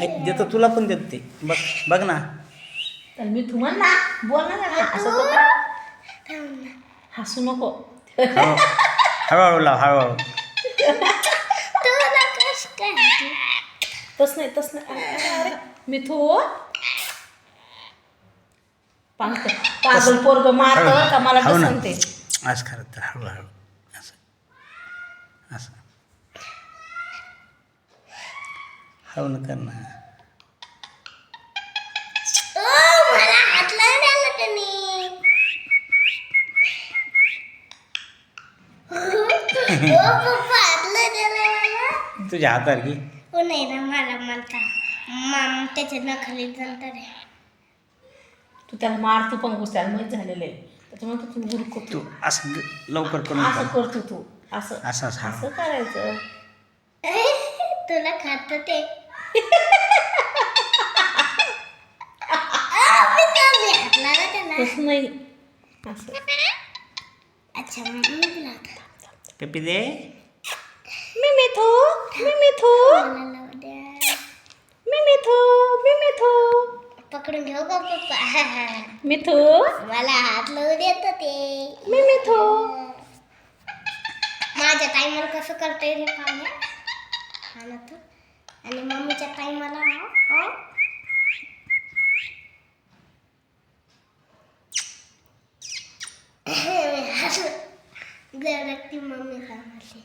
देतो तुला पण देतो ते. बघ बघ ना. तर मी तुम्हाला ना बोल ना जरा. असं तर काय? हसू नको. हळू हळूहळू लाव हळूहळू. तस नाही तस नाही. अरे, अरे, अरे. मिथू पागल पागल पोरग मारत का मला हळू ना. सांगते असं खरं तर हळूहळू. असं. असं हळू न कर ना ओ मला हात लावून आला त्यांनी ओ पप्पा हात लावून आला मला. तुझ्या हातावर घे. हो नाही ना मला म्हणता माम त्याच्या नखली नंतर आहे. तू त्याला मारतो पण घुस त्याला माहीत झालेलं आहे. त्याच्यामुळे तू गुरु तू असं लवकर करून असं कर करतो तू. असं असं असं. असं करायचं. तुला खात ते. तसं नाही. असं. अच्छा पेपी दे मी मिथू मी मिथू मी मिथू मी मिथू पकडून घेऊ का पप्पा? मिथू मला हात लावू देत ते मी मिथू माझ्या टायमाला कसं करता येईल पाहुणे हा ना तर आणि मम्मीच्या टायमाला हा गरजती मम्मी सांगते